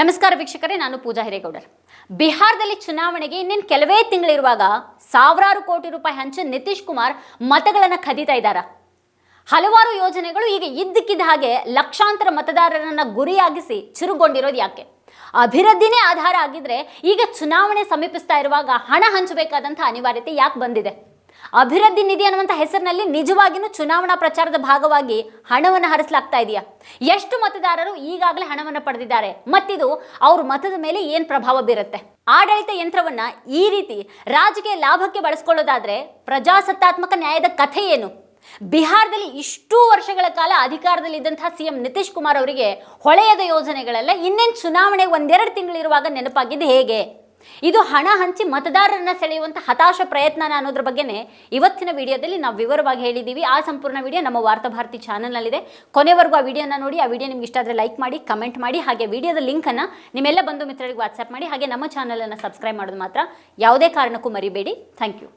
ನಮಸ್ಕಾರ ವೀಕ್ಷಕರೇ, ನಾನು ಪೂಜಾ ಹಿರೇಗೌಡರ್. ಬಿಹಾರದಲ್ಲಿ ಚುನಾವಣೆಗೆ ಇನ್ನೇನು ಕೆಲವೇ ತಿಂಗಳಿರುವಾಗ ಸಾವಿರಾರು ಕೋಟಿ ರೂಪಾಯಿ ಹಂಚಿ ನಿತೀಶ್ ಕುಮಾರ್ ಮತಗಳನ್ನು ಕದೀತಾ ಇದ್ದಾರ? ಹಲವಾರು ಯೋಜನೆಗಳು ಈಗ ಇದ್ದಕ್ಕಿದ್ದ ಹಾಗೆ ಲಕ್ಷಾಂತರ ಮತದಾರರನ್ನ ಗುರಿಯಾಗಿಸಿ ಚುರುಗೊಂಡಿರೋದು ಯಾಕೆ? ಅಭಿವೃದ್ಧಿನೇ ಆಧಾರ ಆಗಿದ್ರೆ ಈಗ ಚುನಾವಣೆ ಸಮೀಪಿಸ್ತಾ ಇರುವಾಗ ಹಣ ಹಂಚಬೇಕಾದಂಥ ಅನಿವಾರ್ಯತೆ ಯಾಕೆ ಬಂದಿದೆ? ಅಭಿವೃದ್ಧಿ ನಿಧಿ ಅನ್ನುವಂಥ ಹೆಸರಿನಲ್ಲಿ ನಿಜವಾಗಿಯೂ ಚುನಾವಣಾ ಪ್ರಚಾರದ ಭಾಗವಾಗಿ ಹಣವನ್ನು ಹರಿಸಲಾಗ್ತಾ ಇದೆಯಾ? ಎಷ್ಟು ಮತದಾರರು ಈಗಾಗಲೇ ಹಣವನ್ನು ಪಡೆದಿದ್ದಾರೆ? ಮತ್ತಿದು ಅವ್ರ ಮತದ ಮೇಲೆ ಏನು ಪ್ರಭಾವ ಬೀರುತ್ತೆ? ಆಡಳಿತ ಯಂತ್ರವನ್ನ ಈ ರೀತಿ ರಾಜಕೀಯ ಲಾಭಕ್ಕೆ ಬಳಸ್ಕೊಳ್ಳೋದಾದರೆ ಪ್ರಜಾಸತ್ತಾತ್ಮಕ ನ್ಯಾಯದ ಕಥೆ ಏನು? ಬಿಹಾರದಲ್ಲಿ ಇಷ್ಟೂ ವರ್ಷಗಳ ಕಾಲ ಅಧಿಕಾರದಲ್ಲಿದ್ದಂತಹ ಸಿ ಎಂ ನಿತೀಶ್ ಕುಮಾರ್ ಅವರಿಗೆ ಹೊಳೆಯದ ಯೋಜನೆಗಳೆಲ್ಲ ಇನ್ನೇನು ಚುನಾವಣೆ ಒಂದೆರಡು ತಿಂಗಳಿರುವಾಗ ನೆನಪಾಗಿದ್ದು ಹೇಗೆ? ಇದು ಹಣ ಹಂಚಿ ಮತದಾರರನ್ನ ಸೆಳೆಯುವಂಥ ಹತಾಶ ಪ್ರಯತ್ನ ಅನ್ನೋದ್ರ ಬಗ್ಗೆನೇ ಇವತ್ತಿನ ವಿಡಿಯೋದಲ್ಲಿ ನಾವು ವಿವರವಾಗಿ ಹೇಳಿದ್ದೀವಿ ಆ ಸಂಪೂರ್ಣ ವಿಡಿಯೋ ನಮ್ಮ ವಾರ್ತಾ ಭಾರತಿ ಚಾನಲ್ನಲ್ಲಿದೆ. ಕೊನೆವರೆಗೂ ಆ ವಿಡಿಯೋನ ನೋಡಿ, ಆ ವಿಡಿಯೋ ನಿಮ್ಗೆ ಇಷ್ಟ ಆದರೆ ಲೈಕ್ ಮಾಡಿ ಕಮೆಂಟ್ ಮಾಡಿ, ಹಾಗೆ ವಿಡಿಯೋದ ಲಿಂಕನ್ನು ನಿಮ್ಮೆಲ್ಲ ಬಂಧು ಮಿತ್ರರಿಗೆ ವಾಟ್ಸ್ಆ್ಯಪ್ ಮಾಡಿ, ಹಾಗೆ ನಮ್ಮ ಚಾನಲನ್ನು ಸಬ್ಸ್ಕ್ರೈಬ್ ಮಾಡೋದು ಮಾತ್ರ ಯಾವುದೇ ಕಾರಣಕ್ಕೂ ಮರಿಬೇಡಿ. Thank you